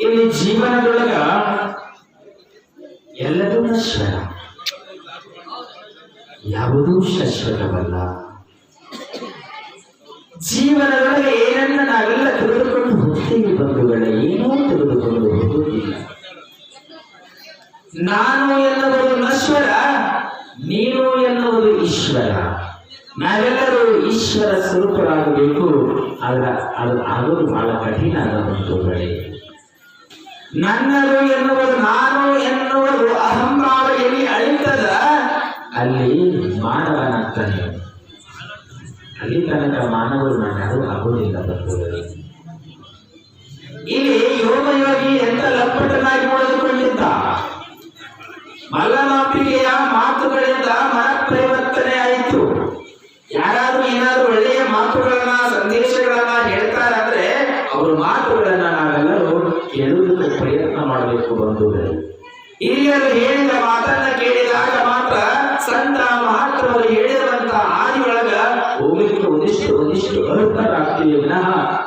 ಇಲ್ಲಿ ಜೀವನದೊಳಗ ಎಲ್ಲದೂ ನಶ್ವರ. ಯಾವುದೂ ಶಾಶ್ವತವಲ್ಲ. ಜೀವನದೊಳಗೆ ಏನನ್ನ ನಾವೆಲ್ಲ ತೆಗೆದುಕೊಂಡು ಹೋಗ್ತೀವಿ ಬಂಧುಗಳ, ಏನೂ ತಿಳಿದುಕೊಂಡು ಹೋಗುವುದಿಲ್ಲ. ನಾನು ಎನ್ನುವುದು ನಶ್ವರ, ನೀನು ಎನ್ನುವುದು ಈಶ್ವರ. ನಾವೆಲ್ಲರೂ ಈಶ್ವರ ಸ್ವರೂಪರಾಗಬೇಕು. ಆದ್ರೆ ಅದು ಆಗೋದು ಬಹಳ ಕಠಿಣ ಅದ ಬಂಧುಗಳೇ. ನನ್ನದು ಎನ್ನುವುದು ನಾನು ಎನ್ನುವುದು ಅಹಂಭಾವ ಎಲ್ಲಿ ಅಳಿತದ? ಅಲ್ಲಿ ಮಾನವನಾಗ್ತಾನೆ. ಅಲ್ಲಿ ತನಕ ಮಾನವರು ಯಾರು ಆಗೋದಿಲ್ಲ ಬಂಧುಗಳೇ ವಿನಃ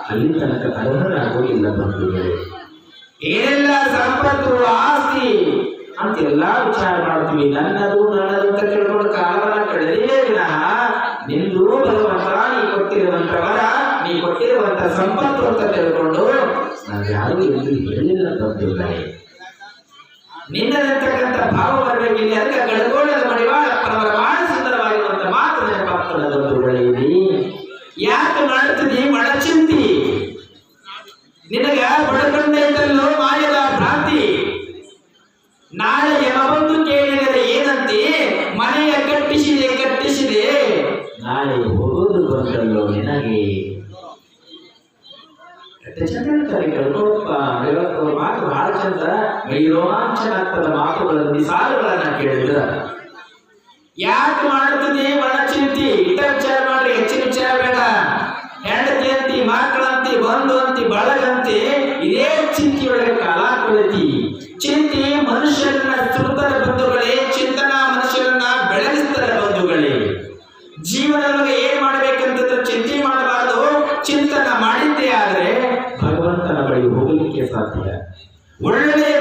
ಅಲ್ಲಿ ತನಕ ಅರ್ಹರಾಗೋದಿಲ್ಲ ಬಂಧುಗಳೇ ಏನೆಲ್ಲ ಸಂಪತ್ತು ಆಸ್ತಿ ಅಂತ ಎಲ್ಲಾ ವಿಚಾರ ಮಾಡ್ತೀವಿ. ನನ್ನದು ನನ್ನದು ಅಂತ ಕೇಳ್ಕೊಂಡು ಕಾಲವನ್ನ ಕಳೆದೇ ವಿನಃ ನಿಂದು ಭಗವಂತ ನೀ ಕೊಟ್ಟಿರುವಂತ ವರ ನೀ ಕೊಟ್ಟಿರುವಂತ ಸಂಪತ್ತು ಅಂತ ತಿಳ್ಕೊಂಡು ನಾವು ಯಾರು ಎಂದು ಹೇಳಿಲ್ಲ ಬಂಧುಗಳೇ ನಿನ್ನದಂತಕ್ಕಂಥ ಭಾವ ಬರಬೇಕಿಲ್ಲ ಕಳೆದುಕೊಳ್ಳದ ಮಡಿವಾಳ, ಪರವರ ಬಹಳ ಸುಂದರವಾಗಿರುವಂತ ಮಾತು ನೆನಪಾಗ್ತದೆ ಬಂಧುಗಳೇ ಯಾಕೆ ಮಾಡುತ್ತಿದ್ದಿ ಒಳಚಿಂತಿ ನಿನಗ ಬಡಕೊಂಡೈತಲ್ಲೋ ಮಾಯದ ಭ್ರಾಂತಿ. ನಾಳೆ ಯಮಬಂದು ಕೇಳಿದರೆ ಏನಂತೆ? ಮನೆಯ ಕಟ್ಟಿಸಿದೆ ಕಟ್ಟಿಸಿದೆ. ನಾಳೆ ಹೋಗೋದು ಬಂದಲ್ಲೋ ನಿನಗೆ. ಚಂದ ಮಾತು ಬಹಳ ಚಂದ. ಮೈ ರೋಮಾಂಚನ ಆಗ್ತದ ಮಾತುಗಳನ್ನು ಸಾಲುಗಳನ್ನ ಕೇಳಿದ್ರ. ಯಾಕೆ ಮಾಡ್ತಿದ್ದೆ ಒಳ ಚಿಂತಿ. ಇಟ್ಟ ವಿಚಾರ ಮಾಡ್ರಿ. ಹೆಚ್ಚಿನ ವಿಚಾರ ಬೇಡ. ಹೆಂಡತಿ ಅಂತಿ ಮಕ್ಕಳಂತಿ ಬಂಧು ಅಂತಿ ಬಳಗಂತಿ ಇದೇ ಚಿಂತೆಯೊಳಗೆ ಕಾಲ ಕಳೆತಿ ಚಿಂತೆ ಮನುಷ್ಯರನ್ನ ಸುಡುತ್ತದೆ ಬಂಧುಗಳೇ, ಚಿಂತನ ಮನುಷ್ಯರನ್ನ ಬೆಳಗಿಸ್ತಾರೆ ಬಂಧುಗಳೇ. ಜೀವನದೊಳಗೆ ಏನ್ ಮಾಡ್ಬೇಕಂತಂದ್ರೆ ಚಿಂತೆ ಮಾಡಬಾರದು. ಚಿಂತನ ಮಾಡಿದ್ದೇ ಆದ್ರೆ ಭಗವಂತನ ಬಳಿ ಹೋಗಲಿಕ್ಕೆ ಸಾಧ್ಯ. ಒಳ್ಳೆಯ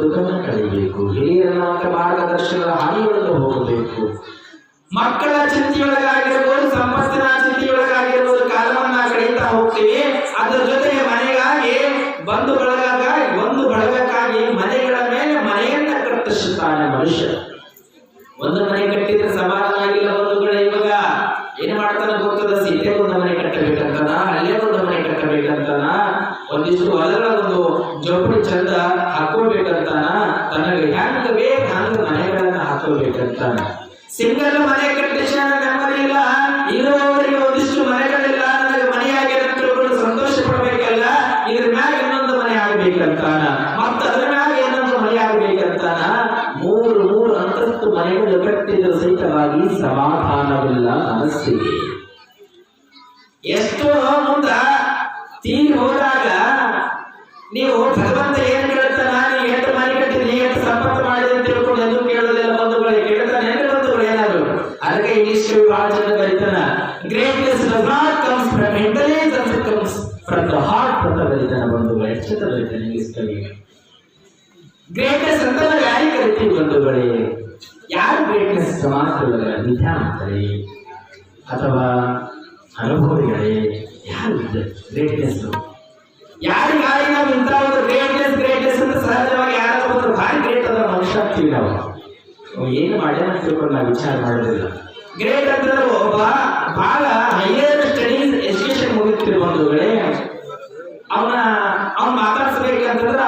ಬದುಕನ್ನ ಕಳಿಬೇಕು ಮತ್ತು ಮಾರ್ಗದರ್ಶನದ ಹಾದಿಯೊಳಗೆ ಹೋಗಬೇಕು. ಮಕ್ಕಳ ಚಿಂತೆಯೊಳಗಾಗಿರ್ಬೋದು ಸಂಪತ್ತಿನ ಚಿಂತೆಯೊಳಗಾಗಿರ್ಬೋದು ಕಾಲವನ್ನ ಕಳೀತಾ ಹೋಗ್ತೀವಿ. ಅದ್ರ ಜೊತೆಗೆ ಮನೆಗಾಗಿ, ಬಂಧು ಬಳಗಕ್ಕಾಗಿ, ಒಂದು ಬಳಗಕ್ಕಾಗಿ ಮನೆಗಳ ಮೇಲೆ ಮನೆಯನ್ನ ಕಟ್ಟಿಸುತ್ತಾನೆ ಮನುಷ್ಯ. ಒಂದು ಮನೆ ಕಟ್ಟಿದ್ರೆ ಸಮಾಧಾನ ಆಗಿಲ್ಲ ಬಂಧುಗಳೇ ಇವಾಗ. ಏನ್ ಮಾಡ್ತಾನೆ ಗೊತ್ತದ? ಸೀತೆ ಒಂದು ಮನೆ ಕಟ್ಟಬೇಕಂತನಾ? ಅಲ್ಲೇ ಒಂದು ಮನೆ ಕಟ್ಟಬೇಕಂತನ? ಒಂದಿಷ್ಟು ಹೊಲಗಳ ಒಂದು ಜೋಪಡಿ ಚಂದ ಹಾಕೋಬೇಕಂತಾನ ತನಗೆ ಹೆಂಗ ಬೇಕು, ಹಂಗ ಮನೆಗಳನ್ನ ಹಾಕೋಬೇಕಂತಾನ ಸಿಂಗಲ್ ಮನೆ ಕಟ್ಟಿಸ ನೆಮ್ಮದಿ ಇಲ್ಲ ಇರುವವರಿಗೆ ಒಂದಿಷ್ಟು ಮನೆಗಳಿಲ್ಲ. ನನಗೆ ತಿಳ್ಕೊಂಡು ಸಂತೋಷ ಪಡಬೇಕಲ್ಲ ಇದ್ರ ಮ್ಯಾಗ ಇನ್ನೊಂದು ಮನೆ ಆಗ್ಬೇಕಂತಾನ? ಮತ್ತ ಅದ್ರ ಮ್ಯಾಗ ಇನ್ನೊಂದು ಮನೆ ಆಗ್ಬೇಕಂತಾನ? ಮೂರು ಮೂರು ಅಂತಸ್ತು ಮನೆಗಳು ಕಟ್ಟಿದ ಸಹಿತವಾಗಿ ಸಮಾಧಾನವಿಲ್ಲ ಮನಸ್ಸಿಗೆ. ಗ್ರೇಟ್ನೆಸ್ ಅಂತ ಯಾರಿಗೆ ಕರಿತೀವಿ ಬಂಧುಗಳೇ. ಯಾರು ಗ್ರೇಟ್ನೆಸ್ ಸಮಾಜದೊಳಗೆ ವಿದ್ಯಾವಂತರೇ ಅಥವಾ ಅನುಭವಿಗಳೇ, ಯಾರು ಗ್ರೇಟ್ನೆಸ್ ಯಾರಿಗಾಗಿ ನಾವು ಇಂಥ ಒಂದು ಗ್ರೇಟ್ನೆಸ್ ಗ್ರೇಟ್ನೆಸ್ ಅಂತ ಸಹಜವಾಗಿ ಯಾರಾದ್ರೂ ಒಂದು ಭಾರಿ ಗ್ರೇಟ್ ಅದ ಮನುಷ್ಯ ಆಗ್ತೀವಿ ನಾವು ಏನು ಮಾಡ್ಯಾನ ತಿಳ್ಕೊಂಡು ನಾವು ವಿಚಾರ ಮಾಡೋದಿಲ್ಲ. ಗ್ರೇಟ್ ಅಂದ್ರೆ ಒಬ್ಬ ಬಹಳ ಹೈಯರ್ ಸ್ಟಡೀಸ್ ಎಜುಕೇಶನ್ ಮುಗಿತಿರುವ ಬಂಧುಗಳೇ. ಅವನ, ಅವ್ನು ಮಾತಾಡ್ಸ್ಬೇಕಂತಂದ್ರ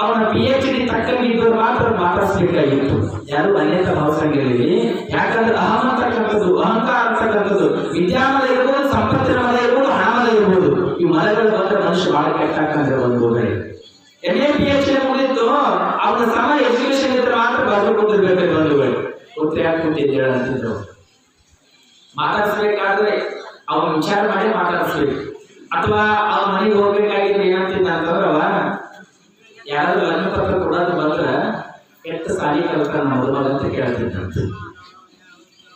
ಅವನ ಪಿ ಎಚ್ ಡಿ ತಕ್ಕಂಗೆ ಇದ್ದವ್ರು ಮಾತ್ರ ಮಾತಾಡಿಸ್ಬೇಕಾಗಿತ್ತು. ಯಾರು ಅನೇಕ ಭಾವಸಂಗಿರಲಿ ಯಾಕಂದ್ರೆ ಅಹಂ ಅಂತಕ್ಕಂಥದ್ದು ಅಹಂಕಾರ ಅಂತಕ್ಕಂಥದ್ದು ವಿದ್ಯಾಮಲ ಇರ್ಬೋದು, ಸಂಪತ್ತಿನ ಮಲ ಇರ್ಬೋದು ಹಣ ಮದ ಇರ್ಬೋದು. ಈ ಮರಗಳು ಬಂದ್ರೆ ಮನುಷ್ಯ ಬಹಳ ಕೆಟ್ಟಾಕಂದ್ರೆ ಒಂದು M A P H D ಮುಗಿದ್ದು ಅವನ ಸಮ ಎಜುಕೇಶನ್ ಇದ್ರೆ ಮಾತ್ರ ಬರ್ದು ಕೂತಿರ್ಬೇಕು ಒಂದು ಉತ್ತರ ಯಾಕೆ ಕೂತಿದ್ದೇಳ ಅಂತಿದ್ರು. ಮಾತಾಡ್ಸ್ಬೇಕಾದ್ರೆ ಅವನ ವಿಚಾರ ಮಾಡಿ ಮಾತಾಡಿಸ್ಬೇಕು. ಅಥವಾ ಅವ್ನ ಮನೆಗೆ ಹೋಗ್ಬೇಕಾಗಿದ್ರೆ ಏನಂತಿದ್ದ ಅಂತಂದ್ರೆ ಅವ ಯಾರಾದ್ರೂ ಲಗ್ನ ಪತ್ರ ಕೊಡೋದು ಬಂದ್ರ ಎಷ್ಟು ಸಾಲಿ ಕಲ್ತಾನ ಮದುಮಗ ಅಂತ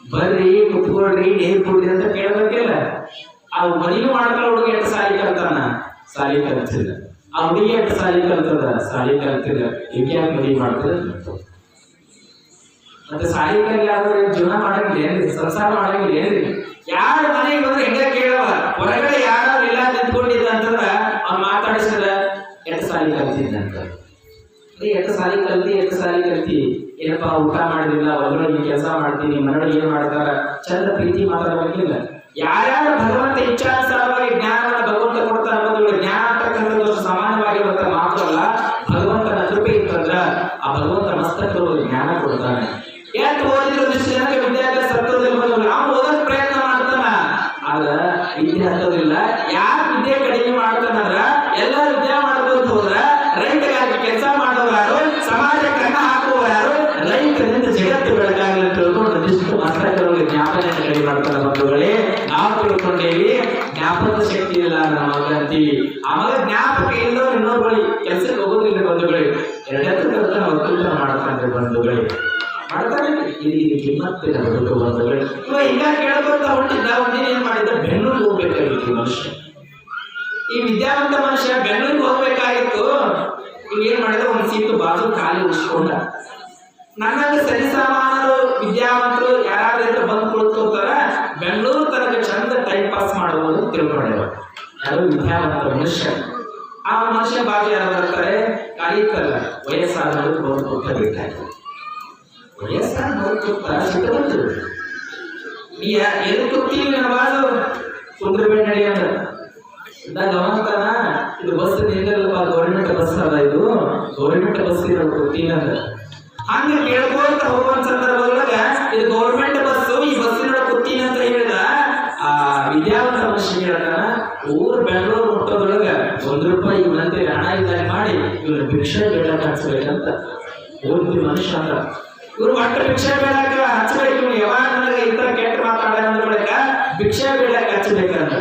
ಬರ್ರಿ, ಕುತ್ಕೊಳ್ರಿ, ನೀರ್ ಕೊಡ್ರಿ ಅಂತ ಕೇಳಬೇಕಿಲ್ಲ. ಆ ಮನೆಯೂ ಮಾಡ್ಕೊಳ್ಳೋ ಹುಡುಗ ಎಷ್ಟು ಸಾಲಿ ಕಲ್ತಾನ? ಸಾಲಿ ಕಲ್ತಿಲ್ಲ ಆ ಹುಡುಗಿ ಎಷ್ಟು ಸಾಲಿ ಕಲ್ತದ? ಸಾಲಿ ಕಲ್ತಿಲ್ಲ ಈಗ ಯಾಕೆ ಮಾಡ್ತದ ಮತ್ತೆ ಸಾಲಿ ಕಲ್ಲಾದ್ರೆ ಜೀವನ ಮಾಡಂಗಿಲ್ಲ ಏನ್ರಿ? ಸಂಸಾರ ಮಾಡಂಗಿಲ್ಲ ಏನ್ರಿ? ಯಾರ ಮನೆಗೆ ಬಂದ್ರೆ ಹೆಂಗ ಕೇಳವ? ಹೊರಗಡೆ ಯಾರು ಇಲ್ಲ ನಿಂತ್ಕೊಂಡಿದ್ದ ಅಂತಂದ್ರ ಅವ್ನ್ ಮಾತಾಡಿಸಿದ್ರ ಎಷ್ಟು ಸಾರಿ ಕಲ್ತಿದ್ದಂತ ಅದೇ ಎಷ್ಟು ಸಾಲಿ ಕಲ್ತಿ, ಎರಡು ಸಾರಿ ಕಲ್ತಿ. ಏನಪ್ಪಾ, ಊಟ ಮಾಡಲಿಲ್ಲ ಹೊರಗಡೆ ಕೆಲಸ ಮಾಡ್ತೀನಿ, ಮನೆಯೊಳಗೆ ಏನು ಮಾಡ್ತಾರ? ಚಂದ ಪ್ರೀತಿ ಮಾತಾಡಬೇಕಿಲ್ಲ ಯಾರ್ಯಾರು ಭಗವಂತ ಇಚ್ಛಾನುಸಾರವಾಗಿ ಜ್ಞಾನವನ್ನು ಭಗವಂತ ಕೊಡ್ತಾರ ಅನ್ನೋದು ಜ್ಞಾನ ಅಂತಕ್ಕಂಥದ್ದು ಸಮಾನವಾಗಿರುವಂತ ಮಾತು ಅಲ್ಲ. ಭಗವಂತನ ಕೃಪೆ ಇತ್ತಂದ್ರ ಆ ಭಗವಂತ ಮಸ್ತಕರು ಜ್ಞಾನ ಕೊಡ್ತಾನೆ. ಎಂತ ಓದಿದ್ರು ಒಂದಿಷ್ಟು ಜನಕ್ಕೆ ವಿದ್ಯಾಭ್ಯಾಸ ಹತ್ತೋದಿಲ್ಲ ನಾವು ಓದೋಕ್ ಪ್ರಯತ್ನ ಮಾಡ್ತಾನ. ಆದ್ರೆ ವಿದ್ಯೆ ಹತ್ತೋದಿಲ್ಲ. ಯಾರು ವಿದ್ಯೆ ಕಡಿಮೆ ಮಾಡ್ತಾನಂದ್ರ ಎಲ್ಲ ವಿದ್ಯೆ ಮಾಡ್ಬೋದು ಹೋದ್ರ ರೈತಗಾಗಿ ಕೆಲಸ ಮಾಡೋರು ಯಾರು ಸಮಾಜಕ್ಕೆ ಅನ್ನ ಹಾಕುವವರು ಯಾರು ರೈತರಿಂದ ಜಗತ್ತು ಬೆಳಕಾಗಲಿ ಅಂತ ತಿಳ್ಕೊಂಡು ಒಂದಿಷ್ಟು ಮಸ್ತಕರಲ್ಲಿ ಜ್ಞಾಪನೆ ಕಡಿಮೆ ಮಾಡ್ತಾನೆ ಬಂಧುಗಳೇ ನಾವು ತಿಳ್ಕೊಂಡೇವಿ ಜ್ಞಾಪಕ ಶಕ್ತಿ ಇಲ್ಲ ನಮ್ಮ ಮಗ ಅಂತೀವಿ ಆ ಮಗ ಜ್ಞಾಪಕ ಇಲ್ಲದವ್ರು ಇನ್ನೊಬ್ಬಳಿ ಕೆಲ್ಸಕ್ಕೆ ಹೋಗೋದಿಲ್ಲ ಬಂಧುಗಳೇ ಎರಡಕ್ಕೂ ಕಲ್ತ ಒಕ್ಕಲ್ತನ ಮಾಡ್ತಾನ್ರಿ ಬಂಧುಗಳೇ ಮಾಡ್ತಾನೆ ಇದು ಇದು ಕಿಮ್ಮತ್ತಿನ ಬದುಕು ಬಂಧುಗಳೇ ಇವ ಹಿಂಗ ಏನ್ ಮಾಡಿದ್ದ? ಬೆಂಗಳೂರಿಗೆ ಹೋಗ್ಬೇಕಾಗಿತ್ತು ಮನುಷ್ಯ. ಈ ವಿದ್ಯಾವಂತ ಮನುಷ್ಯ ಬೆಂಗಳೂರಿಗೆ ಹೋಗ್ಬೇಕಾಗಿತ್ತು. ಏನ್ ಮಾಡಿದ? ಒಂದು ಸೀಟು ಬಾಜು ಖಾಲಿ ಉಳಿಸ್ಕೊಂಡ ಸರಿ ಸರಿಸಾಮಾನರು, ವಿದ್ಯಾವಂತರು ಯಾರಾದ್ರಿಂದ ಬಂದು ಕುಳಿತುಕೊಳ್ತಾರ ಬೆಂಗಳೂರು ತನಕ ಚಂದ ಟೈಮ್ ಪಾಸ್ ಮಾಡಬಹುದು ತಿಳ್ಕೊಂಡೆ ಯಾರು? ವಿದ್ಯಾವಂತ ಮನುಷ್ಯ. ಆ ಮನುಷ್ಯ ಬಾಜು ಯಾರು ಬರ್ತಾರೆ? ಇತ್ತಲ್ಲ ವಯಸ್ಸಾದವರು ಬಂದು ಕೂತ್ಕೋಬೇಕಾಯ್ತು ವಯಸ್ಸಾದ ಸಿಟ್ಟು ಬಂತು ನೀ ಯಾ- ಎಲ್ಲಿ ಕೂತೀವಿ ನನ್ನ ಬಾಜು ಕುಂದ್ರಬೇಡ ನಡಿ ಅಂದ ನಾ ಇದು ಬಸ್ ನಿಂದಲ್ಲಪ್ಪ ಗೌರ್ಮೆಂಟ್ ಬಸ್ ಅದ ಇದು ಗೌರ್ಮೆಂಟ್ ಬಸ್ ಇರೋ ಕೂತೀನಿ ಅಂದ ಹಂಗ ಕೇಳ್ಕೊಂತ ಹೋಗುವಂತ ಸಂದರ್ಭದೊಳಗ ಇದು ಗೌರ್ಮೆಂಟ್ ಬಸ್ ಈ ಬಸ್ಸಿನ ಕೂತೀನಿ ಅಂತ. ಹೇಳಿದ ಆ ವಿದ್ಯಾವಂತ ಮನುಷ್ಯ ಊರ್ ಬೆಂಗಳೂರು ಮುಟ್ಟೋದ್ರೊಳಗ ಒಂದ್ ರೂಪಾಯಿ ಹಣ ಮಾಡಿ ಇವ್ರ ಭಿಕ್ಷೆ ಬೇಡ ಮನುಷ್ಯ ಇವ್ರು ಒಟ್ಟು ಭಿಕ್ಷೆ ಬೇಡಕ ಹಚ್ಚಬೇಕು ಯಾವಾಗ ನನಗೆ ಈ ತರ ಕೆಟ್ಟ ಬಳಿಕ ಭಿಕ್ಷೆ ಬೇಡಾಕ ಹಚ್ಚಬೇಕಂತ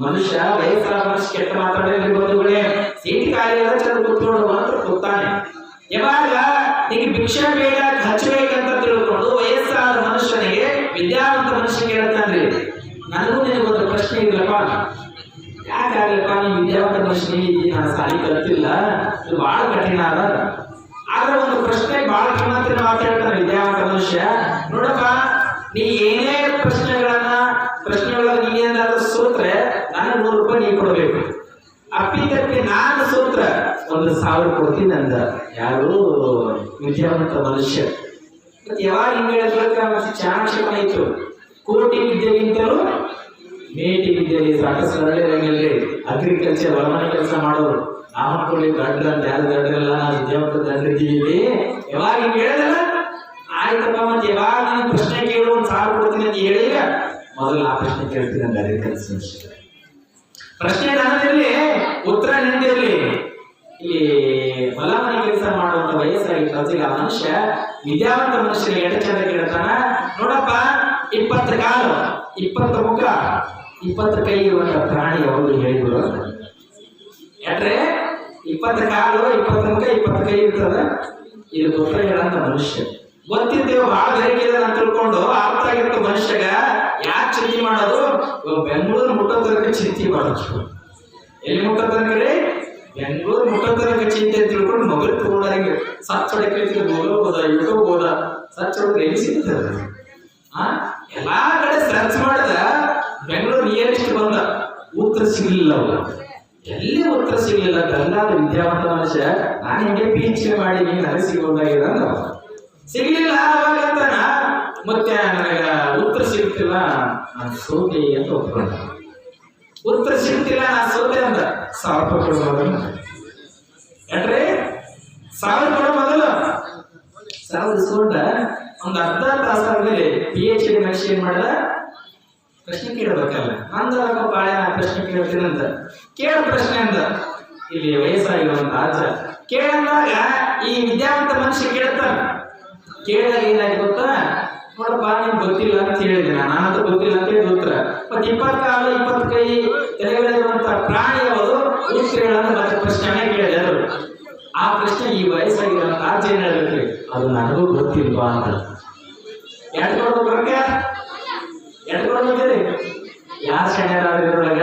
ಮನುಷ್ಯ ವಯಸ್ಸಾದ ಮನುಷ್ಯ ಕೆಟ್ಟ ಮಾತಾಡಿದ್ರೆ ಬಂಧುಗಳೇ ಸೀಟ್ ಖಾಲಿ ಅದ ಚಂದ ಕೂತ್ಕೊಂಡು ಮಾತ್ರ ಕೂತಾನೆ. ಯಾವಾಗ ನಿಮಗೆ ಭಿಕ್ಷೆ ಬೇಡಾಕ ಹಚ್ಚಬೇಕಂತ ತಿಳ್ಕೊಂಡು ವಯಸ್ಸಾದ ಮನುಷ್ಯನಿಗೆ ವಿದ್ಯಾವಂತ ಮನುಷ್ಯ ಹೇಳ್ತಾನ್ರಿ ನನಗೂ ನಿನಗೆ ಒಂದು ಪ್ರಶ್ನೆ ಇಲ್ಲಪ್ಪ ಯಾಕಾಗಲಪ್ಪ ನೀ ವಿದ್ಯಾವಂತ ಮನುಷ್ಯ ನೀ ನಾನು ಸಾಲಿ ಕಲ್ತಿಲ್ಲ? ಇದು ಬಹಳ ಕಠಿಣ ಅದ. ಆದ್ರೆ ಒಂದು ಪ್ರಶ್ನೆ ಬಹಳ ಕಿಮ್ಮತ್ತಿನ ಮಾತಾಡ್ತಾನೆ ವಿದ್ಯಾವಂತ ಮನುಷ್ಯ. ನೋಡಪ್ಪ, ನೀ ಏನೇ ಪ್ರಶ್ನೆಗಳನ್ನ ಪ್ರಶ್ನೆಗಳನ್ನ ನೀನೇನಾದ್ರೂ ಸೋತ್ರೆ ನಾನು ನೂರು ರೂಪಾಯಿ ನೀ ಕೊಡಬೇಕು. ಅಪ್ಪಿ ನಾನು ಸೂತ್ರ, ಒಂದು ಸಾವಿರ ಕೊಡ್ತೀನಿ ಅಂದ. ಯಾರು? ವಿದ್ಯಾವಂತ ಮನುಷ್ಯ. ಮತ್ತೆ ಯಾವಾಗ ಹಿಂಗೆ ಹೇಳಿದ್ರೆ ಚಾಣಕ್ಷಪಣ ಇತ್ತು. ಕೋಟಿ ವಿದ್ಯೆಗಿಂತಲೂ ಮೇಟಿ ವಿದ್ಯೆಯಲ್ಲಿ ಸಾಕಷ್ಟು ಅಗ್ರಿಕಲ್ಚರ್ ವರ್ಮನ ಕೆಲಸ ಮಾಡೋರು. ನಾವು ಅನ್ಕೊಳ್ಳಿ ಗಡ್ರ ಅಂತ ಯಾರು ಗಡ್ರಲ್ಲ ವಿದ್ಯಾವಂತ ಗಡ್ರಿದ್ದೀವಿ ಯಾವಾಗ ಹಿಂಗೆ ಹೇಳಿದಲ್ಲ ಆಯ್ತಪ್ಪ, ಮತ್ತೆ ಯಾವಾಗ ನನಗೆ ಪ್ರಶ್ನೆ ಕೇಳು ಒಂದು ಸಾವಿರ ಕೊಡ್ತೀನಿ ಅಂತ ಹೇಳಿದ್ರೆ ಮೊದಲು ಆ ಪ್ರಶ್ನೆ ಕೇಳ್ತೀನಿ ಅಂತ ಅಗ್ರಿಕಲ್ಚರ್ ಪ್ರಶ್ನೆ ನನ್ನದಿರ್ಲಿ, ಉತ್ತರ ನಿಂದಿರ್ಲಿ. ಈ ಹೊಲ ಮನೆ ಕೆಲಸ ಮಾಡುವಂತ ವಯಸ್ಸಾಗಿ ಕಲ್ಸಿಲ್ಲ ಆ ಮನುಷ್ಯ ವಿದ್ಯಾವಂತ ಮನುಷ್ಯನಿಗೆ ಎಡ ಚಂದ ಕೇಳ್ತಾನ ನೋಡಪ್ಪ, ಇಪ್ಪತ್ತು ಕಾಲು, ಇಪ್ಪತ್ತು ಮುಖ, ಇಪ್ಪತ್ತು ಕೈ ಇರುವಂತ ಪ್ರಾಣಿ ಅವರು ಹೇಳಿದ್ರು ಯಾಕ್ರೆ ಇಪ್ಪತ್ತು ಕಾಲು ಇಪ್ಪತ್ತು ಮುಖ ಇಪ್ಪತ್ತು ಕೈ ಇರ್ತದ. ಇದು ಗೊಬ್ಬರ ಹೇಳಂತ ಮನುಷ್ಯ. ಗೊತ್ತಿದ್ದೇವೆ ಬಹಳ ಬೇರೆ ಅಂತ ತಿಳ್ಕೊಂಡು ಅರ್ಥ ಆಗಿತ್ತು ಮನುಷ್ಯಗ ಯಾಕೆ ಚಿಂತೆ ಮಾಡೋದು? ಬೆಂಗಳೂರು ಮುಟ್ಟೋ ತನಕ ಚಿಂತೆ ಮಾಡೋದು ಎಲ್ಲಿ ಮುಟ್ಟೋ ತನಕ ರೀ? ಬೆಂಗಳೂರು ಮುಟ್ಟೋ ತನಕ ಚಿಂತೆ ಅಂತ ತಿಳ್ಕೊಂಡು ಮೊಬೈಲ್ ತಗೊಂಡಂಗೆ ಸಚ್ ಹೊಡಕ್ಕೆ ಹೋದ ಯೂಟ್ಯೂಬ್ ಹೋದ ಸಚ್ ಹೊಡಕ್ಕೆ ಎಲ್ಲಿ ಸಿಗ್ತದೆ ಆ? ಎಲ್ಲಾ ಕಡೆ ಸರ್ಚ್ ಮಾಡಿದ, ಬೆಂಗಳೂರು ನಿಯರೆಸ್ಟ್ ಬಂದ. ಉತ್ತರ ಸಿಗ್ಲಿಲ್ಲ ಅವಾಗ ಎಲ್ಲಿ ಉತ್ತರ ಸಿಗ್ಲಿಲ್ಲ? ಗಂಗಾದ ವಿದ್ಯಾವಂತ ಮನುಷ್ಯ, ನಾನು ಹಿಂಗೆ ಪಿ ಎಚ್ ಡಿ ಮಾಡಿ ನನಗೆ ಸಿಗೋದಾಗಿದೆ. ಸಿಗ್ಲಿಲ್ಲ ಅವಾಗ ಅಂತಾನ? ಮತ್ತೆ ನನಗ ಉತ್ತರ ಸಿಗ್ತಿಲ್ಲ, ನಾನು ಸೋತೆ ಅಂತ ಒಪ್ಕೊಂಡ ಉತ್ತರ ಸಿಗ್ತಿಲ್ಲ, ನಾನು ಸೋತೆ ಅಂತ ಸಾವಿರ ರೂಪಾಯಿ ಕೊಡು ಮೊದಲು ಯಾಕ್ರಿ ಸಾವಿರ ಕೊಡೋ ಮೊದಲು. ಸಾವಿರ ಸೋಂಡ ಒಂದು ಅರ್ಧ ತಾಸಾದ್ಮೇಲೆ ಪಿ ಎಚ್ ಡಿ ಮನುಷ್ಯ ಏನ್ ಮಾಡ್ದ? ಪ್ರಶ್ನೆ ಕೇಳಬೇಕಲ್ಲ? ನಂದರಪ್ಪ ಬಾಳೆ ನಾ ಪ್ರಶ್ನೆ ಕೇಳ್ತೀನಂತ ಕೇಳ ಪ್ರಶ್ನೆ ಅಂದ. ಇಲ್ಲಿ ವಯಸ್ಸಾಗಿರುವಂತ ಆಚ ಕೇಳಂದಾಗ ಈ ವಿದ್ಯಾವಂತ ಮನುಷ್ಯ ಕೇಳ್ತಾನ? ಕೇಳಿದಾಗ ಏನಾಗಿ ಗೊತ್ತಾ? ನೋಡಪ್ಪ ನಿಮ್ಗೆ ಗೊತ್ತಿಲ್ಲ ಅಂತ ಹೇಳಿದೆ ನಾನು. ಅಂತ ಗೊತ್ತಿಲ್ಲ ಅಂತ ಹೇಳಿ ಉತ್ತರ. ಮತ್ತೆ ಇಪ್ಪತ್ತು ಕಾಲು, ಇಪ್ಪತ್ತು ಕೈ ತಲೆಗಳಿರುವಂತ ಪ್ರಾಣಿ ಯಾವುದು? ಉತ್ತರ ಮತ್ತೆ ಪ್ರಶ್ನೆ ಕೇಳಿದೆ ಅದು. ಆ ಪ್ರಶ್ನೆ ಈ ವಯಸ್ಸಾಗಿರುವಂತ ಆಚೆ ಏನ್ ಹೇಳ್ಬೇಕ್ರಿ ಅದು ನನಗೂ ಗೊತ್ತಿಲ್ವಾ ಅಂತ. ಎರಡು ಕೊಡ್ಬೇಕ್ರಕ್ಕ ಎರಡು ಕೊಡ್ಬೇಕ್ರಿ ಯಾರು ಇದ್ರೊಳಗ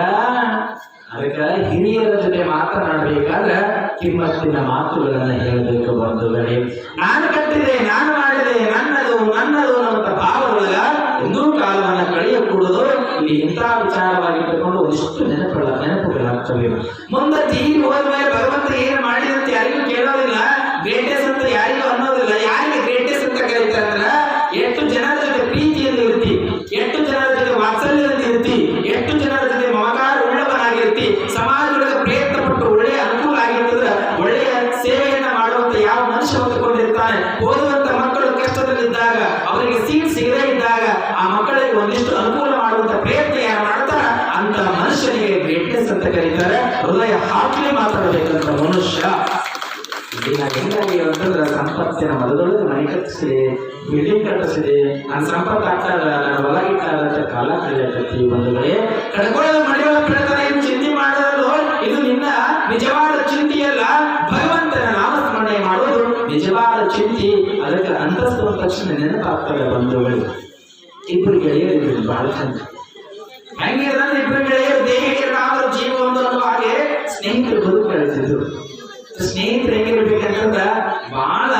ಅದಕ್ಕ ಹಿರಿಯರ ಜೊತೆ ಮಾತನಾಡಬೇಕಾದ್ರೆ ಕಿಮ್ಮತ್ತಿನ ಮಾತುಗಳನ್ನ ಹೇಳಬೇಕು ಬಂಧುಗಳೇ. ನಾನು ಕಟ್ಟಿದೆ, ನಾನು ಮಾಡಿದೆ, ನನ್ನದು ನನ್ನದು ಅನ್ನುವಂಥ ಭಾವದೊಳಗ ಎಂದೂ ಕಾಲವನ್ನ ಕಳೆಯಕೂಡದು. ಇಲ್ಲಿ ಇಂಥ ವಿಚಾರವಾಗಿ ಇಟ್ಟುಕೊಂಡು ಒಂದಿಷ್ಟು ನೆನಪುಗಳ ನೆನಪುಗಳಾಗ್ತವೆ. ಮುಂದೆ ತೀರಿ ಹೋದ್ಮೇಲೆ ಭಗವಂತ ಏನು ಮಾಡಿದಂತೆ ಸೀಟ್ ಸಿಗದೇ ಇದ್ದಾಗ ಆ ಮಕ್ಕಳಿಗೆ ಒಂದಿಷ್ಟು ಅನುಕೂಲ ಮಾಡುವಂತ ಪ್ರಯತ್ನ ಯಾರು ಮಾಡ್ತಾರ, ಅಂತ ಮನುಷ್ಯನಿಗೆ ಗ್ರೇಟ್ನೆಸ್ ಅಂತ ಕರೀತಾರೆ. ಹೃದಯ ಹಾಕಲಿ ಮಾತಾಡಬೇಕಂತ ಮನುಷ್ಯ. ಹೆಂಗಾಗಿ ಅಂತಂದ್ರೆ ಸಂಪತ್ತಿನ ಮೊದಲೊಳಗೆ ಮನೆ ಕಟ್ಟಿಸಿದೆ ಬಿಲ್ಡಿಂಗ್ ಕಟ್ಟಿಸಿದೆ. ನನ್ನ ಸಂಪತ್ತು ಆಗ್ತಾ ಇಲ್ಲ ನನ್ನ ಹೊಲ ಗಿಟ್ಟ ಅಂತ ಕಾಲ ಕಳೆಯಕತ್ತಿ ಬಂಧುಗಳೇ. ಕಡ್ಕೊಳ್ಳೋದು ಮನೆಯೊಳಗೆ ಪ್ರಯತ್ನ ಏನು ಚಿಂತೆ ಮಾಡೋದು, ಇದು ನಿನ್ನ ನಿಜವಾದ ಅಂದ ತಕ್ಷಣ ನೆನಪಾಗ್ತವೆ ಬಂಧುಗಳು. ಇಬ್ಬರು ಗೆಳೆಯರಿದ್ರು ಬಹಳ ಚಂದ. ಹೆಂಗಿದ್ರೆ ಇಬ್ಬರು ಗೆಳೆಯರು ದೇಹಿಯರಾದರೂ ಜೀವ ಒಂದು ಹಾಗೆ ಸ್ನೇಹಿತರು ಬದುಕು ಕಳಿಸಿದ್ರು ಸ್ನೇಹಿತರು ಹೆಂಗಿರ್ಬೇಕಂತಂದ್ರ ಬಹಳ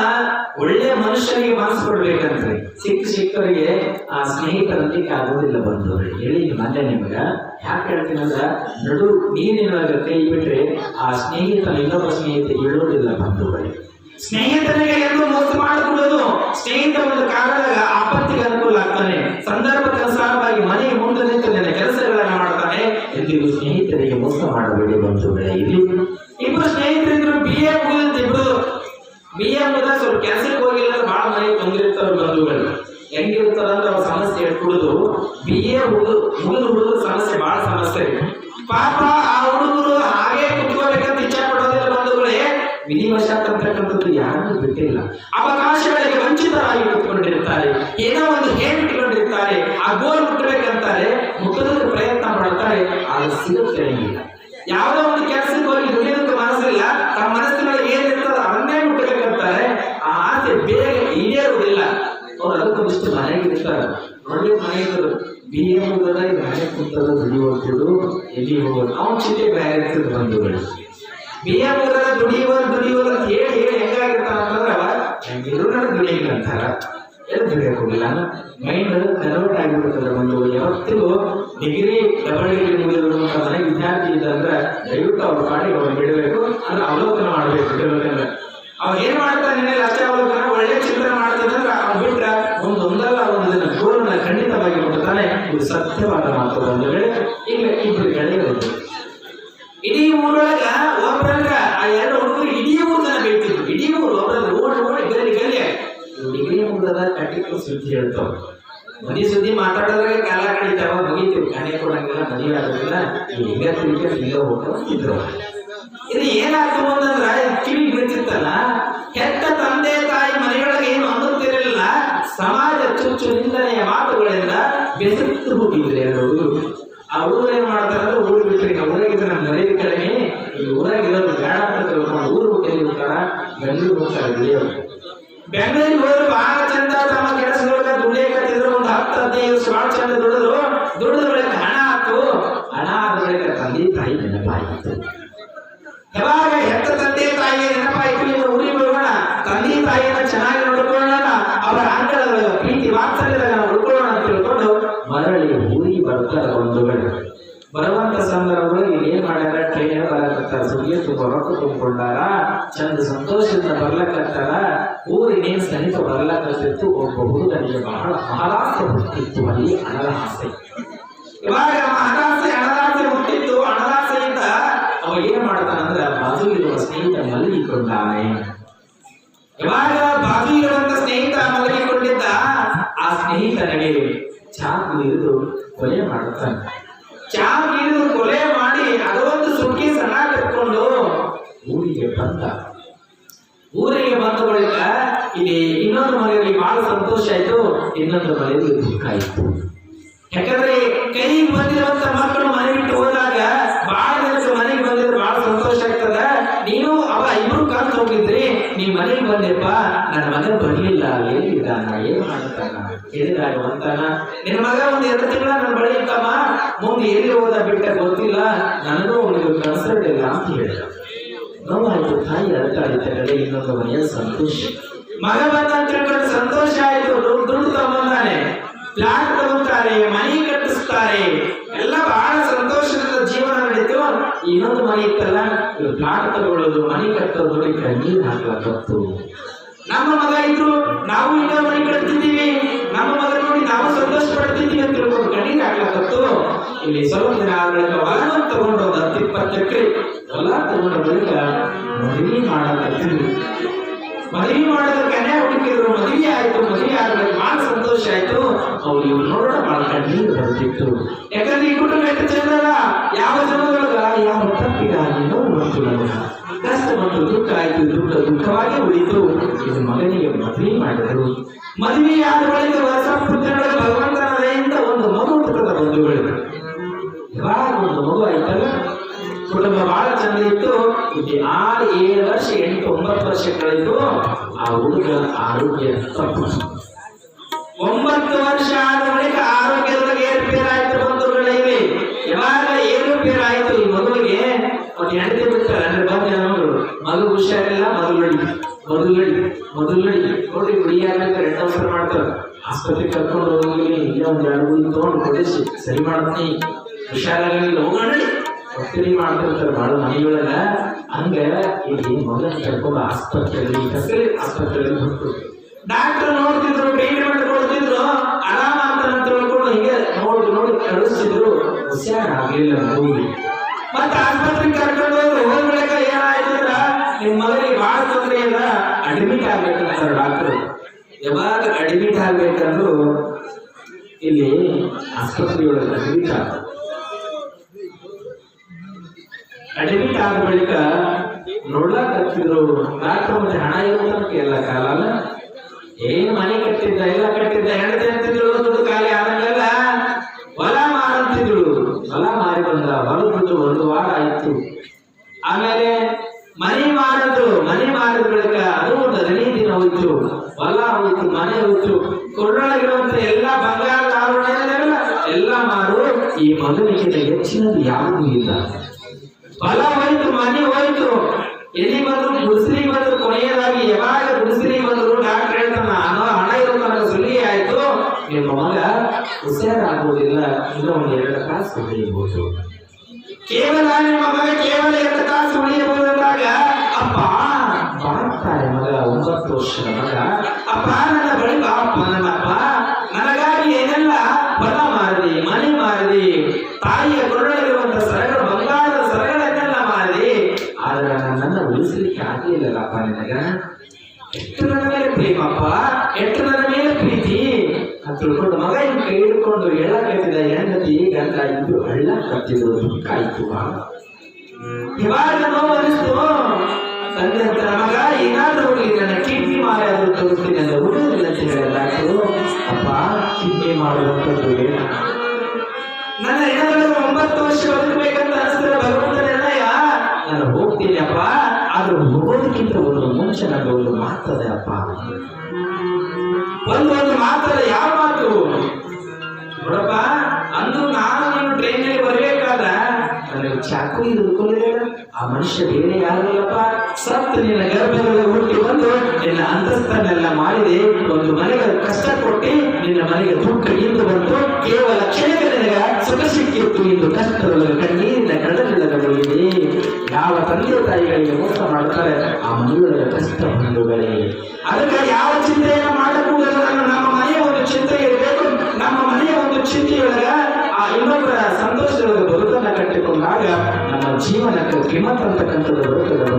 ಒಳ್ಳೆ ಮನುಷ್ಯರಿಗೆ ಮನಸ್ಸು ಕೊಡ್ಬೇಕಂತ್ರಿ. ಸಿಕ್ಕ ಸಿಕ್ಕವರಿಗೆ ಆ ಸ್ನೇಹಿತರಲ್ಲಿಕ್ಕೆ ಆಗೋದಿಲ್ಲ ಬಂದವರು ಹೇಳಿ ಮೊನ್ನೆ ನಿಮಗ ಯಾಕೆ ಹೇಳ್ತೀನಂದ್ರ ನಡು ನೀರಿನೊಳಗ ಕೈ ಬಿಟ್ರೆ ಆ ಸ್ನೇಹಿತನ ಇನ್ನೊಬ್ಬ ಸ್ನೇಹಿತ ಹೇಳೋದಿಲ್ಲ ಬಂಧುಗಳೇ. ಸ್ನೇಹಿತನಿಗೆ ಎಂದು ಮೋಸ ಮಾಡಿಕೊಳ್ಳೋದು ಸ್ನೇಹಿತ ಒಂದು ಕಾಲದಾಗ ಆಪತ್ತಿಗೆ ಅನುಕೂಲ ಆಗ್ತಾನೆ. ಸಂದರ್ಭಕ್ಕನುಸಾರವಾಗಿ ಮನೆಯ ಮುಂದೆ ನಿಂತು ನನ್ನ ಕೆಲಸಗಳನ್ನು ಮಾಡ್ತಾನೆ. ಎಂದಿಗೂ ಸ್ನೇಹಿತರಿಗೆ ಮೋಸ ಮಾಡಬೇಡಿ ಬಂಧುಗಳೇ ಇಲ್ಲಿ ಇಬ್ಬರು ಸ್ನೇಹಿತರಿದ್ರು ಬಿ ಎ ಮುಗಿದಂತ ಇಬ್ರು. ಬಿ ಎ ಮುಗಿದ ಸ್ವಲ್ಪ ಕೆಲಸಕ್ಕೆ ಹೋಗಿಲ್ಲ ಅಂದ್ರೆ ಬಹಳ ಮನೆಗೆ ಬಂದಿರ್ತಾರ ಬಂಧುಗಳು. ಹೆಂಗಿರ್ತಾರ ಅಂದ್ರೆ ಅವ್ರ ಸಮಸ್ಯೆ ಹೇಳ್ಕೊಡುದು ಬಿ ಎ ಮುಗಿದು ಮುಗಿದು ಹುಡುಗರ ಸಮಸ್ಯೆ ಬಹಳ ಸಮಸ್ಯೆ. ಅದು ಸಿಗುತ್ತೆ ಯಾವುದೋ ಒಂದು ಕೆಲಸಕ್ಕೆ ಹೋಗಿ ದುಡಿಯೋದಕ್ಕೆ ಮನಸ್ಸಿಲ್ಲ ತಮ್ಮ ಮನಸ್ಸಿನೊಳಗೆ ಏನಿರ್ತದ ಅದನ್ನೇ ಮುಟ್ಟಬೇಕಂತಾರೆ ಆ ಆಸೆ ಬೇಗ ಈಡೇರುವುದಿಲ್ಲ. ಅವ್ರು ಅದಕ್ಕೊಂದಿಷ್ಟು ಮನೆಗೆ ಇರ್ತಾರೆ. ಒಳ್ಳೆ ಮನೆ ಇದ್ರು ಬಿ ಎ ಮುಗಿದ ಮನೆ ಕುಂತದ ದುಡಿಯುವಂಥದ್ದು ಎಲ್ಲಿ ಹೋಗೋದು? ಚಿಂತೆ ಬೇರೆ ಇರ್ತದೆ ಬಂಧುಗಳು. ಬಿ ಎ ಮುಗಿದ ದುಡಿಯುವ ದುಡಿಯೋದು ಅಂತ ಹೇಳಿ ಹೇಳಿ ಹೆಂಗಾಗಿರ್ತಾನ ಅಂತಂದ್ರೆ ಹೆಂಗಿದ್ರು ನನಗೆ ದುಡಿಯಿಲ್ಲ ಅಂತಾರ. ಎಲ್ಲಿ ದುಡಿಯಕ್ಕೆ ಹೋಗಿಲ್ಲ ಮೈಂಡ್ ಕನ್ವರ್ಟ್ ಆಗಿಬಿಡ್ತದೆ ಒಂದು ಯಾವತ್ತಿಗೂ ಡಿಗ್ರಿ ಡಬಲ್ ಡಿಗ್ರಿ ಮುಗಿದಿರುವಂತ ಮನೆ ವಿದ್ಯಾರ್ಥಿ ಇದ್ದಂದ್ರೆ ದಯವಿಟ್ಟು ಅವ್ರ ಪಾಡಿಗೆ ಅವ್ರು ಬಿಡಬೇಕು, ಅಂದ್ರೆ ಅವಲೋಕನ ಮಾಡಬೇಕು ಬಿಡಬೇಕಂದ್ರೆ ಅವ್ರು ಏನ್ ಮಾಡ್ತಾನೆ ಅಷ್ಟೇ ಅವಲೋಕನ, ಒಳ್ಳೆ ಚಿಂತನೆ ಮಾಡ್ತಾನೆ ಅಂದ್ರೆ ಅವ್ನು ಬಿಟ್ರ ಒಂದು ಒಂದಲ್ಲ ಒಂದು ದಿನ ಗೋಲನ್ನ ಖಂಡಿತವಾಗಿ ಬಿಡ್ತಾನೆ ಇದು ಸತ್ಯವಾದ ಮಾತು ಬಂಧುಗಳೇ ಈಗ ಇಬ್ರು ಗೆಳೆಯರು ಇಡೀ ಊರೊಳಗ ಒಬ್ರಂದ್ರ ಆ ಎರಡು ಹುಡುಗರು ಇಡೀ ಊರ್ ಜನ ಬೀಳ್ತಿದ್ರು ಇಡೀ ಊರು ಒಬ್ರಂದ್ರ ಓಡಿ ಓಡಿ ಗಲ್ಲಿ ಗಲ್ಲಿ. ಡಿಗ್ರಿ ಸುದ್ದಿ ಮದಿ ಸುದ್ದಿ ಮಾತಾಡೋದ್ರಾಗ ಕಾಲ ಕಡಿತಾವ ಮುಗಿತೀವಿ ಕಾಣೆ ಕೊಡಂಗಿಲ್ಲ ಮದುವೆ ಆಗೋದಿಲ್ಲ. ಈಗ ತಿರುಗಿ ಹಿಂಗ ಹೋಗ್ತಿದ್ರು ಇದು ಏನಾಗ್ತು ಅಂತಂದ್ರ ಕಿವಿ ಬಿಡ್ತಿತ್ತಲ್ಲ ಕೆಟ್ಟ ತಂದೆ ತಾಯಿ ಮನೆಯೊಳಗೆ ಏನು ಅನ್ನುತ್ತಿರಲಿಲ್ಲ. ಸಮಾಜ ಚುಚ್ಚು ನಿಂದನೆಯ ಮಾತುಗಳಿಂದ ಬೆಸತ್ತು ಹೋಗಿದ್ರೆ ಅವರು ಆ ಊರು ಏನ್ ಮಾಡ್ತಾರೆ ಅಂದ್ರೆ, ಊರು ಬಿಟ್ರಿ ಊರಾಗಿದ್ರೆ ನಮ್ಮ ಮನೆಯ ಕಡಿಮೆ ಈ ಊರಾಗಿರೋದು ಬೇಡ ಅಂತ ತಿಳ್ಕೊಂಡು ಊರು ಬಿಟ್ಟು ಹೋಗ್ತಾರ ಬೆಂಗಳೂರು ಹೋಗ್ತಾರೆ ಬೆಳೆಯೋರು ಬೆಂಗಳೂರಿಗೆ ಹೋದ್ರು ಬಹಳ ಚಂದ ತಮ್ಮ ಕೆಲಸದೊಳಗ ದುಡಿಯಕತ್ತಿದ್ರು ಒಂದು ಹತ್ತು ಹದಿನೈದು ಬಹಳ ಚಂದ ದುಡಿದ್ರು ದುಡಿದ ಬಳಿಕ ಹಣ ಆತು. ಹಣ ಆದ ಬಳಿಕ ತಂದೆ ತಾಯಿ ನೆನಪಾಯಿತು. ಯಾವಾಗ ಹೆತ್ತ ತಂದೆ ತಾಯಿ ನೆನಪಾಯಿತು ಇನ್ನು ಊರಿಗೆ ಹೋಗೋಣ. ತಂದೆ ತಾಯಿಯನ್ನ ಚೆನ್ನಾಗಿ ನೋಡ್ಕೊಳ್ಳೋಣ. ಅವರ ಅಂಗಳದ ಪ್ರೀತಿ ವಾತ್ಸಲ್ಯದಾಗ ನಾವು ಉಳ್ಕೊಳ್ಳೋಣ ಅಂತ ತಿಳ್ಕೊಂಡು ಮರಳಿ ಊರಿಗೆ ಬರ್ತಾರೆ ಬಂಧುಗಳು ಬರುವಂತ ಸಂದರ್ಭದಲ್ಲಿ ಇಲ್ಲಿ ಏನ್ ಮಾಡ್ಯಾರ ಸುಗ್ಗಿ ತುಂಬ ರೊಕ್ಕ ತುಂಬಿಕೊಂಡಾರ ಚಂದ ಸಂತೋಷದಿಂದ ಬರ್ಲಕತ್ತಾರ ಊರಿನೇ ಸಹಿತ ಬರ್ಲಕತ್ತಿತ್ತು ಒಬ್ಬ ಹುಡುಗನಿಗೆ ಬಹಳ ಮಹಾರಾಸ ಹುಟ್ಟಿತ್ತು ಅಲ್ಲಿ ಅನಲಹಾಸೆ ಇವಾಗ ಮಹಾರಾಸೆ ಅನಲಾಸೆ ಹುಟ್ಟಿತ್ತು ಅನಲಾಸೆಯಿಂದ ಅವ ಏನ್ ಮಾಡ್ತಾನಂದ್ರೆ ಬಾಜು ಇರುವ ಸ್ನೇಹಿತ ಮಲಗಿಕೊಂಡಾನೆ. ಇವಾಗ ಬಾಜು ಇರುವಂತ ಸ್ನೇಹಿತ ಮಲಗಿಕೊಂಡಿದ್ದ ಆ ಸ್ನೇಹಿತನಿಗೆ ಚಾ ಕುಡಿದು ಕೊಲೆ ಮಾಡ್ತಾನೆ ಚಾ ನೀರು ಕೊಲೆ ಮಾಡಿ ಅದೊಂದು ಸುಕ್ಕಿ ಸಣ್ಣ ಕಟ್ಕೊಂಡು ಊರಿಗೆ ಬಂದ ಊರಿಗೆ ಬಂದ ಬಳಿಕ ಇಲ್ಲಿ ಇನ್ನೊಂದು ಮನೆಯಲ್ಲಿ ಸಂತೋಷ ಆಯ್ತು, ಇನ್ನೊಂದು ಮನೆಯಲ್ಲಿ ದುಃಖ ಆಯ್ತು. ಯಾಕಂದ್ರೆ ಕೈ ಬಂದಿರುವಂತ ಮಕ್ಕಳು ಮನೆ ಬಿಟ್ಟು ಹೋದಾಗ ಬಹಳ ದಿವಸ ಮನೆಗೆ ಬಂದಿದ್ರೆ ಬಹಳ ಸಂತೋಷ ಆಗ್ತದ. ನೀನು ಅವ ಇಬ್ರು ಕಾಲ್ ಹೋಗಿದ್ರಿ ನೀ ಮನೆಗೆ ಬಂದೆಪ್ಪ ನನ್ನ ಮಗ ಬರ್ಲಿಲ್ಲ, ಎಲ್ಲಿದ್ದಾನ, ಏನ್ ಮಾಡ್ತಾನ? ಹೇಳಿದಾಗ ಅಂತಾನ? ನಿನ್ನ ಮಗ ಒಂದು ಎರಡು ತಿಂಗಳ ನನ್ನ ಬಳಿ ಇತ್ತಮ್ಮ ಮುಂದೆ ಎಲ್ಲಿ ಹೋದ ಬಿಟ್ಟ ಗೊತ್ತಿಲ್ಲ. ನನಗೂ ಅವನಿಗೆ ಕನ್ಸರ್ಟ್ ಇಲ್ಲ ಅಂತ ಹೇಳಿದ. ನೋವಾಯ್ತು, ತಾಯಿ ಅಳ್ತಾಳಿತ ಕಡೆ ಇನ್ನೊಂದು ಮನೆಯ ಸಂತೋಷ. ಮಗ ಬಂದ ಸಂತೋಷ ಆಯ್ತು. ದುಡ್ಡು ತಗೊಂಬಂದಾನೆ. ಪ್ಲಾಟ್ ತಗೊಂತಾರೆ, ಮನೆ ಕಟ್ಟಿಸ್ತಾರೆ. ಎಲ್ಲ ಬಹಳ ಸಂತೋಷದಿಂದ ಜೀವನ ನಡೀತು. ಇನ್ನೊಂದು ಮನೆ ಇತ್ತಲ್ಲ ಪ್ಲಾಟ್ ತಗೊಳ್ಳೋದು, ಮನೆ ಕಟ್ಟೋದು ನೀರು ಕಣ್ಣೀರು ಹಾಕ್ಲಾಕತ್ತು ನಮ್ಮ ಮಗ ಇದ್ರು ನಾವು ಇನ್ನೊಂದು ಮನೆ ಕಟ್ತಿದ್ದೀವಿ. ನಮ್ಮ ಮಗ ನೋಡಿ ನಾವು ಸಂತೋಷ ಪಡ್ತಿದ್ದೀವಿ ಅಂತ ತಿಳ್ಕೊಂಡು ಕಣ್ಣೀರು ಹಾಕ್ಲಾಕತ್ತು ಇಲ್ಲಿ ಸ್ವಲ್ಪ ದಿನ ಆದ ಹೊಲನ ತಗೊಂಡು ಒಂದು ಹೊಲ ತಗೊಂಡ ಬಳಿಕ ಮದುವೆ ಮಾಡಕತ್ತಿದ್ರು ಮದುವೆ ಮಾಡಿದ್ರೆ ಕನ್ಯಾ ಹುಡುಕಿದ್ರು ಮದುವೆ ಆಯ್ತು, ಮದುವೆ ಆದ್ಮೇಲೆ ಬಹಳ ಸಂತೋಷ ಆಯ್ತು. ಅವ್ರು ಇವ್ರು ನೋಡೋಣ ಬಹಳ ಕಣ್ಣೀರು ಬರ್ತಿತ್ತು ಯಾಕಂದ್ರೆ ಈ ಕುಟುಂಬ ಎಷ್ಟು ಚಂದದ ಯಾವ ಜನದೊಳಗ ಯಾವ ತಪ್ಪಿಗಾಗಿ ನೋವು ಬಂತು ಕಷ್ಟ ಮತ್ತು ದುಃಖ ಆಯ್ತು, ದುಃಖ ದುಃಖವಾಗಿ ಉಳಿತು. ಇದು ಮಗನಿಗೆ ಮದುವೆ ಮಾಡಿದರು. ಮದುವೆ ಆದ ಬಳಿಕ ವರ್ಷ ಪುತ್ರಗಳ ಭಗವಂತನ ದಯಿಂದ ಒಂದು ಮಗು ಹುಟ್ಟುತ್ತದೆ ಬಂಧುಗಳು ಯಾವಾಗ ಒಂದು ಮಗು ಆಯ್ತಲ್ಲ ವರ್ಷ ಎಂಟು ಒಂಬತ್ತು ವರ್ಷ ಕಳೆದು ಆ ಹುಡುಗ ಆರೋಗ್ಯ ತಪ್ಪು ಒಂಬತ್ತು ವರ್ಷ ಆದ ಬಳಿಕ ಆರೋಗ್ಯದೊಳಗೆ ಏರುಪೇರಾಯ್ತು ಬಂದವರುಗಳಿವೆ ಯಾವಾಗ ಏರುಪೇರಾಯ್ತು ಈ ಮಗುವಿಗೆ? ಅವ್ನು ಹೆಂಡತಿ ಬಿಡ್ತಾರೆ, ಅಂದ್ರೆ ಬಂದ ಮಗಳು ಮಗು ಹುಷಾರಿಲ್ಲ ಮದುಗಳಿ ಮದುಗಳಿ ಮದುಗಳಿ ನೋಡಿ ಬಿಡಿಯಾಗಲಿಕ್ಕೆ ಎರಡು ಅವಸರ ಮಾಡ್ತಾರೆ. ಆಸ್ಪತ್ರೆ ಕರ್ಕೊಂಡು ಹೋಗಿ, ಇಲ್ಲ ಒಂದು ಎರಡು ಗುಳಿ ತಗೊಂಡು ಕೊಡಿಸಿ, ಸರಿ ಮಾಡ್ತೀನಿ. ಹುಷಾರಾಗಲಿಲ್ಲ ಹೋಗೋಣ ಒತ್ತಡಿ ಮಾಡ್ತಿರ್ತಾರೆ ಬಹಳ ಮನೆಗಳನ್ನ ಹಂಗ ಇಲ್ಲಿ ಮೊದಲ ಕರ್ಕೊಂಡು ಆಸ್ಪತ್ರೆಯಲ್ಲಿ ಹೆಸರು ಆಸ್ಪತ್ರೆಯಲ್ಲಿ ಹೊರಟು ಡಾಕ್ಟರ್ ನೋಡ್ತಿದ್ರು, ಟ್ರೀಟ್ಮೆಂಟ್ ಕೊಡ್ತಿದ್ರು, ಆರಾಮ ಅಂತ ತಿಳ್ಕೊಂಡು ಹಿಂಗೆ ನೋಡಿ ನೋಡಿ ಕಳಿಸಿದ್ರು ಹುಷಾರಾಗಲಿಲ್ಲ ಮಗುವಿಗೆ ಮತ್ತೆ ಆಸ್ಪತ್ರೆಗೆ ಕರ್ಕೊಂಡು ಹೋದ ಬಳಿಕ ಏನಾಯ್ತು ಅಂದ್ರ ನಿಮ್ಮ ಮಗನಿಗೆ ಬಹಳ ತೊಂದರೆ ಇಲ್ಲ ಅಡ್ಮಿಟ್ ಆಗ್ಬೇಕಂತಾರೆ ಡಾಕ್ಟರ್. ಯಾವಾಗ ಅಡ್ಮಿಟ್ ಆಗ್ಬೇಕಂದ್ರು ಇಲ್ಲಿ ಆಸ್ಪತ್ರೆಯೊಳಗೆ ಅಡ್ಮಿಟ್ ಆಗ ಅಡ್ಮಿಟ್ ಆದ ಬಳಿಕ ನೋಡ್ಲಾಕ್ ಹತ್ತಿದ್ರು ಡಾಕ್ಟರ್ ಮತ್ತೆ ಹಣ ಇರುತ್ತಂತ ಎಲ್ಲ ಕಾಲ ಅಲ್ಲ ಏನ್ ಮನೆ ಕಟ್ಟಿದ್ದ, ಎಲ್ಲ ಕಟ್ಟಿದ್ದ, ಹೆಂಡತಿ ಅಂತಿದ್ರು, ದುಡ್ಡು ಖಾಲಿ ಹೊಲ ಮಾರಂತಿದ್ರು. ಹೊಲ ಮಾರಿ ಬಂದ, ಹೊಲ ಬಿಟ್ಟು ಒಂದು ವಾರ ಆಯ್ತು. ಆಮೇಲೆ ಮನೆ ಮಾರದ್ರು ಮನೆ ಮಾರಿದ ಬಳಿಕ ಅದು ಒಂದು ಹದಿನೈದು ದಿನ ಹೋಯ್ತು. ಹೊಲ ಹೋಯ್ತು, ಮನೆ ಹೋಯ್ತು. ಕೊರಳಗಿರುವಂತ ಎಲ್ಲ ಬಂಗಾರದ ಆಭರಣಗಳೆಲ್ಲ ಎಲ್ಲ ಮಾರು. ಈ ಮಗನಿಗಿಂತ ಹೆಚ್ಚಿನದು ಯಾವುದೂ ಇಲ್ಲ. ಹೊಲ ಹೋಯ್ತು ಮನೆ ಹೋಯ್ತು. ಎಲ್ಲಿ ಬಂದ್ರು ಗುಡಿಸಲಿಗೆ ಬಂದ್ರು ಕೊನೆಯದಾಗಿ ಯಾವಾಗ ಗುಡಿಸಲಿಗೆ ಬಂದ್ರು? ಡಾಕ್ಟರ್ ಹೇಳ್ತಾನ ಅನ್ನೋ ಹಣ ಇರೋ ತನಕ ಸುಲಿ ಆಯ್ತು. ನಿಮ್ಮ ಮಗ ಹುಷಾರಾಗುವುದಿಲ್ಲ. ಇನ್ನು ಒಂದು ಎರಡು ತಾಸು ಉಳಿಯಬಹುದು. ಕೇವಲ ನಿಮ್ಮ ಮಗ ಕೇವಲ ಎರಡು ತಾಸು ಉಳಿಯಬಹುದು ಅಪ್ಪ ಬರ್ತಾರೆ ಮಗ, ಒಂಬತ್ತು ವರ್ಷದ ಮಗ ಅಪ್ಪ ನನ್ನ ಬಳಿ ಬಾ ಅಪ್ಪ ನನ್ನಪ್ಪ ನನಗಾಗಿ ಏನೆಲ್ಲ ಹೊಲ ಮಾರಿದಿ ಮನೆ ಮಾರಿದಿ ತಾಯಿಯ ಕೊರಳಲ್ಲಿರುವಂತ ಸರಗಳು ಬಂಗಾರದ ಸರಗಳನ್ನೆಲ್ಲ ಮಾರಿದಿ ಆದ್ರೆ ನನ್ನನ್ನು ಉಳಿಸಲಿಕ್ಕೆ ನಿನಗ ಎಷ್ಟು ನನ್ನ ಮೇಲೆ ಪ್ರೇಮಪ್ಪ ಎಷ್ಟು ನನ್ನ ಮೇಲೆ ಪ್ರೀತಿ ಅಂತ ತಿಳ್ಕೊಂಡು ಮಗ ಹಿಂಗೆ ಕೈ ಹಿಡ್ಕೊಂಡು ಹೇಳಕತ್ತಿದ ಹೆಂಡತಿ ಗಂಡ ಇದ್ದು ಹಳ್ಳ ಕತ್ತಿದ್ರು ಬಹಳ ಇವಾಗ ನೋವು ಅನಿಸ್ತು ತಂದೆ ಹತ್ರ, ಮಗ, ಏನಾದ್ರೂ ಹೋಗ್ಲಿ, ನನ್ನ ಕಿಡ್ನಿ ಮಾರಾದ್ರೂ ತೋರಿಸ್ತೀನಿ ಅಂತ ಹುಡುಗಿಲ್ಲ ಅಂತ ಡಾಕ್ಟ್ರು ಅಪ್ಪ, ಕಿಡ್ನಿ ಮಾಡುವಂಥದ್ದು ನನ್ನ ಹೆಣ್ಣು ಒಂಬತ್ತು ವರ್ಷ ಬದುಕಬೇಕಂತ ಅನಿಸಿದ್ರೆ ಭಗವಂತನ ನಿರ್ಣಯ ನಾನು ಹೋಗ್ತೀನಿ, ಅಪ್ಪ. ಆದ್ರೂ ಹೋಗೋದಕ್ಕಿಂತ ಒಂದು ಮುಂಚೆ ನನಗೆ ಒಂದು ಮಾತದೆ ಅಪ್ಪ. ಒಂದು ಒಂದು ಮಾತದ ಯಾವ ಮಾತು? ನೋಡಪ್ಪ, ಅಂದು ನಾನು ನನಗೆ ಇದು ಹಿಡಿದುಕೊಳ್ಳಲಿಲ್ಲ ಆ ಮನುಷ್ಯ ಬೇರೆ ಯಾರಲ್ಲಪ್ಪ? ಸತ್ತು ನಿನ್ನ ಗರ್ಭದಲ್ಲಿ ಹುಟ್ಟಿ ಬಂದು ನಿನ್ನ ಅಂತಸ್ತನ್ನೆಲ್ಲ ಮಾಡಿದೆ. ಒಂದು ಮನೆಗೆ ಕಷ್ಟ ಕೊಟ್ಟು ನಿನ್ನ ಮನೆಗೆ ದುಃಖ ಇಂದು ಬಂತು. ಕೇವಲ ಕ್ಷಣಕ್ಕೆ ನಿನಗ ಸುಖ ಸಿಕ್ಕಿತ್ತು. ಇಂದು ಕಷ್ಟದೊಳಗೆ ಕಣ್ಣೀರಿನ ಕಡಲೊಳಗೆ ಹೋಗಿದೆ ಯಾವ ತಂದೆ ತಾಯಿಗಳಿಗೆ ಮೋಸ ಮಾಡ್ತಾರೆ ಆ ಮನೆಯೊಳಗೆ ಕಷ್ಟ ಬಂಧುಗಳೇ ಅದಕ್ಕೆ ಯಾವ ಚಿಂತೆಯನ್ನು ಮಾಡಕೂಡದು? ನಮ್ಮ ಮನೆಯ ಒಂದು ಚಿಂತೆ ಇರಬೇಕು. ನಮ್ಮ ಮನೆಯ ಒಂದು ಚಿಂತೆಯೊಳಗ ಇನ್ನೊಬ್ಬರ ಸಂತೋಷದೊಳಗೆ ಬದುಕನ್ನ ಕಟ್ಟಿಕೊಂಡಾಗ ನಮ್ಮ ಜೀವನಕ್ಕೆ ಕಿಮ್ಮತ್ ಅಂತಕ್ಕಂಥದ್ದು ಬರುತ್ತದೆ